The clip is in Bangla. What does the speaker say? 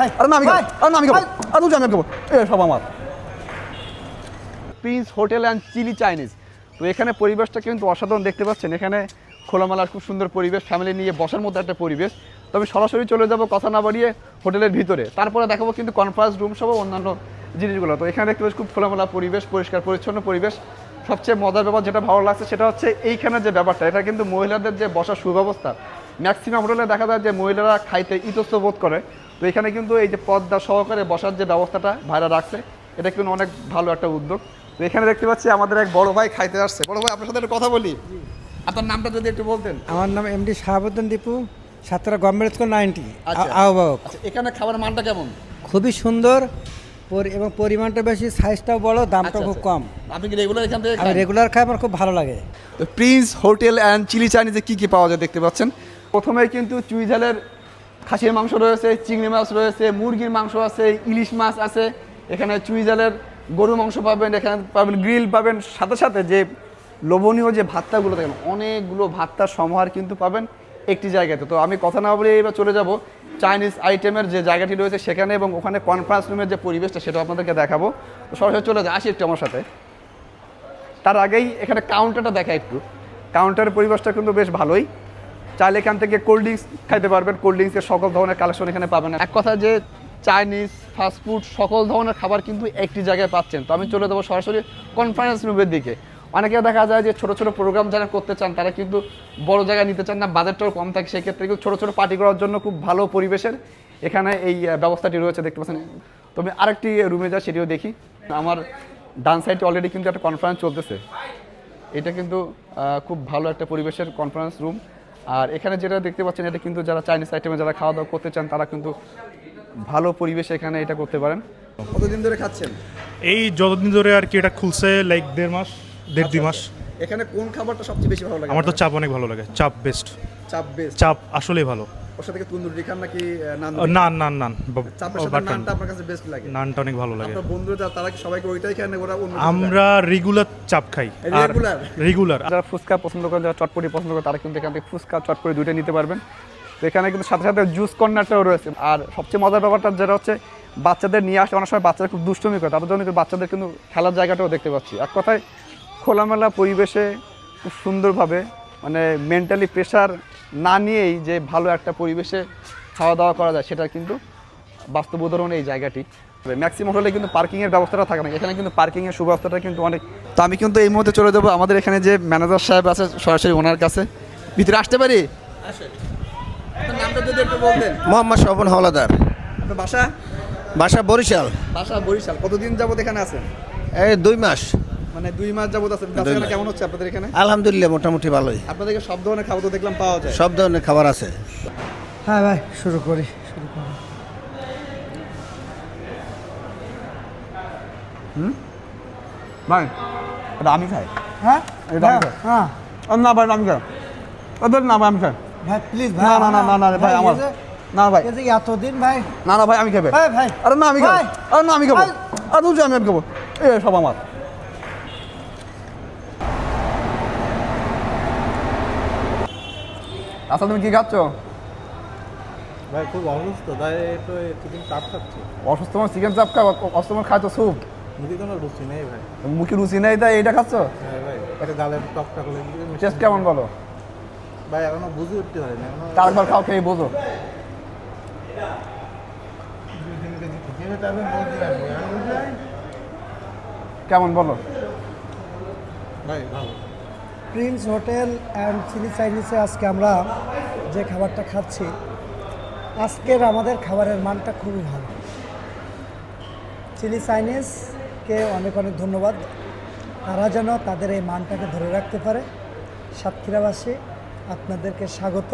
ভাই আরে না আমি আরে না আমি খাব। তুই আমি খাব। এ সব আমার। Prince hotel and chilli Chinese তো এখানে পরিবেশটা কিন্তু অসাধারণ দেখতে পাচ্ছেন। এখানে খোলামেলা খুব সুন্দর পরিবেশ ফ্যামিলি নিয়ে বসার মতো একটা পরিবেশ। তবে সরাসরি চলে যাব কথা না বাড়িয়ে হোটেলের ভিতরে। তারপরে দেখাবো কিন্তু কনফারেন্স রুম সহ অন্যান্য জিনিসগুলো। তো এখানে দেখতে পাচ্ছি খুব খোলামেলা পরিবেশ পরিষ্কার পরিচ্ছন্ন পরিবেশ। সবচেয়ে মজার ব্যাপার যেটা ভালো লাগছে সেটা হচ্ছে এইখানে যে ব্যাপারটা এটা কিন্তু মহিলাদের যে বসার সুব্যবস্থা। ম্যাক্সিমাম হোটেলে দেখা যায় যে মহিলারা খাইতে ইতস্ত বোধ করে। তো এখানে কিন্তু এই যে পদ্মা সহকারে বসার যে ব্যবস্থাটা ভাইরা রাখছে এটা কিন্তু অনেক ভালো একটা উদ্যোগ। তো এখানে দেখতে পাচ্ছি আমাদের এক বড় ভাই খাইতে আসছে। বড় ভাই আপনার সাথে একটু কথা বলি। আপনার নামটা যদি একটু বলতেন। আমার নাম MD Shahabuddin Dipu Satra government school ninety আচ্ছা। আহ্বায়ক। আচ্ছা এখানে খাবার মানটা কেমন? খুবই সুন্দর পরি- এবং পরিমাণটা বেশি সাইজটাও বড় দামটা আচ্ছা, খুব। কম। আপনি কি রেগুলার এখান থেকে আমি রেগুলার খাই আমার খুব ভালো লাগে। তো প্রিন্স হোটেল অ্যান্ড চিলি চাইনিজে কী কী পাওয়া যায় দেখতে পাচ্ছেন? প্রথমে কিন্তু চুই ঝালের খাসির মাংস রয়েছে, চিংড়ি মাছ রয়েছে, মুরগির মাংস আছে, ইলিশ মাছ আছে। এখানে চুই ঝালের গরু মাংস পাবেন, এখানে পাবেন গ্রিল পাবেন। সাথে সাথে যে লোভনীয় যে ভাত্তাগুলো দেখেন, অনেকগুলো ভাত্তার সমাহার কিন্তু পাবেন একটি জায়গাতে। তো আমি কথা না বলে এবার চলে যাব চাইনিজ আইটেমের যে জায়গাটি রয়েছে সেখানে এবং ওখানে কনফারেন্স রুমের যে পরিবেশটা সেটা আপনাদেরকে দেখাবো। তো সরাসরি চলে যায় আসি একটু আমার সাথে। তার আগেই এখানে কাউন্টারটা দেখা একটু। কাউন্টারের পরিবেশটা কিন্তু বেশ ভালোই। চাইলে এখান থেকে কোল্ড ড্রিঙ্কস খাইতে পারবেন। কোল্ড ড্রিঙ্কসের সকল ধরনের কালেকশন এখানে পাবেন। এক কথা যে চাইনিজ ফাস্টফুড সকল ধরনের খাবার কিন্তু একটি জায়গায় পাচ্ছেন। তো আমি চলে যাব সরাসরি কনফারেন্স রুমের দিকে। অনেকে দেখা যায় যে ছোট ছোট প্রোগ্রাম যারা করতে চান, তারা কিন্তু বড় জায়গায় নিতে চান না, বাজেটটাও কম থাকে। সেক্ষেত্রে কিন্তু ছোট ছোট পার্টি করার জন্য খুব ভালো পরিবেশের এখানে এই ব্যবস্থাটি রয়েছে, দেখতে পাচ্ছেন। তবে আরেকটি রুমে যা সেটিও দেখি। আমার ডান সাইডে অলরেডি কিন্তু একটা কনফারেন্স চলতেছে। এটা কিন্তু খুব ভালো একটা পরিবেশের কনফারেন্স রুম আর এখানে যেটা দেখতে পাচ্ছেন এটা কিন্তু যারা চাইনিজ আইটেমে যারা খাওয়া দাওয়া করতে চান তারা কিন্তু ভালো পরিবেশে এখানে এটা করতে পারেন। কতদিন ধরে খাচ্ছেন? এই যতদিন ধরে আর কি এটা খুলছে লাইক দেড় মাস দেড় দুই মাস। এখানে কোন খাবারটা সবচেয়ে বেশি ভালো লাগে আমার তো চাপ অনেক ভালো লাগে চাপ বেস্ট চাপ বেস্ট চাপ আসলেই ভালো। ওর সাথে কি তন্দুরি খান নাকি নান ও, নান নান নান। চাপের সাথে নানটা আপনার কাছে বেস্ট লাগে? নানটা অনেক ভালো লাগে। আপনার বন্ধুরা তারা কি সবাইকে ওইটাই খায় না ওরা অন্য আমরা রেগুলার চাপ খাই। আর Regular? রেগুলার যারা ফুচকা পছন্দ করেন যারা চটপটি পছন্দ করেন তারা কিন্তু এখান থেকে ফুচকা চটপটি দুইটা নিতে পারবেন। এখানে কিন্তু সাথে সাথে জুস কর্নারটাও রয়েছে। আর সবচেয়ে মজার ব্যাপারটা যেটা হচ্ছে বাচ্চাদের নিয়ে আসে অনেক সময় বাচ্চারা খুব দুষ্টমি করে। তাদের জন্য কিন্তু বাচ্চাদের কিন্তু খেলার জায়গাটাও দেখতে পাচ্ছি। এক কথায় খোলামেলা পরিবেশে খুব সুন্দরভাবে মানে মেন্টালি প্রেশার না নিয়েই যে ভালো একটা পরিবেশে খাওয়া দাওয়া করা যায় সেটা কিন্তু বাস্তব উদাহরণ এই জায়গাটি। ম্যাক্সিমাম হলে কিন্তু পার্কিংয়ের ব্যবস্থাটা থাকে না। এখানে কিন্তু পার্কিংয়ের সুব্যবস্থাটা কিন্তু অনেক তো আমি কিন্তু এই মুহূর্তে চলে যাব আমাদের এখানে যে ম্যানেজার সাহেব আছে সরাসরি ওনার কাছে। ভিতরে আসতে পারি? নামটা যদি একটু বলতেন। মোহাম্মদ স্বপন হলাদার আপনার বাসা? বাসা বরিশাল। বাসা বরিশাল। কতদিন যাবত এখানে আছেন? এই দুই মাস। মানে দুই মাস যাবত ব্যবসা কেমন হচ্ছে আপনাদের এখানে? আলহামদুলিল্লাহ মোটামুটি ভালোই। আপনাদেরকে সব ধরনের খাবার তো দেখলাম পাওয়া যায়। সব ধরনের খাবার আছে। হ্যাঁ ভাই শুরু করি শুরু করি। ভাই এটা আমি খাই। হ্যাঁ? এটা আমি খাই। হ্যাঁ। ও, না ভাই আমি খাই। ওদের না ভাই আমি খাই। ভাই প্লিজ না না না না না ভাই আমার না ভাই। এই যে এতদিন ভাই? না না ভাই আমি খাবে ভাই ভাই। আরে না আমি খাব। ভাই। আরে না আমি খাব। ভাই। আরে আমি আমি খাব। এ সব আমার। আচ্ছা তুমি কি খাচ্ছ? ভাই খুব অসুস্থ তাই একটু চিকেন চাপ খাচ্ছি। অসুস্থ মানুষ চিকেন চাপ খাও অসুস্থ মানুষ খায় তো স্যুপ মুখে কোনো রুচি নেই ভাই। মুখে রুচি নেই তাই এইটা খাচ্ছ? হ্যাঁ ভাই এটা গালে টকটা করে দিয়ে টেস্ট কেমন বলো? ভাই এখনও বুঝে উঠতে পারি না তারপর খাও খেয়ে বোঝো। কেমন বলো? ভাই ভালো। প্রিন্স হোটেল অ্যান্ড চিলি চাইনিজে আজকে আমরা যে খাবারটা খাচ্ছি, আজকের আমাদের খাবারের মানটা খুবই ভালো। চিলি চাইনিজকে অনেক অনেক ধন্যবাদ। তারা যেন তাদের এই মানটাকে ধরে রাখতে পারে। সাতক্ষীরাবাসী, আপনাদেরকে স্বাগত।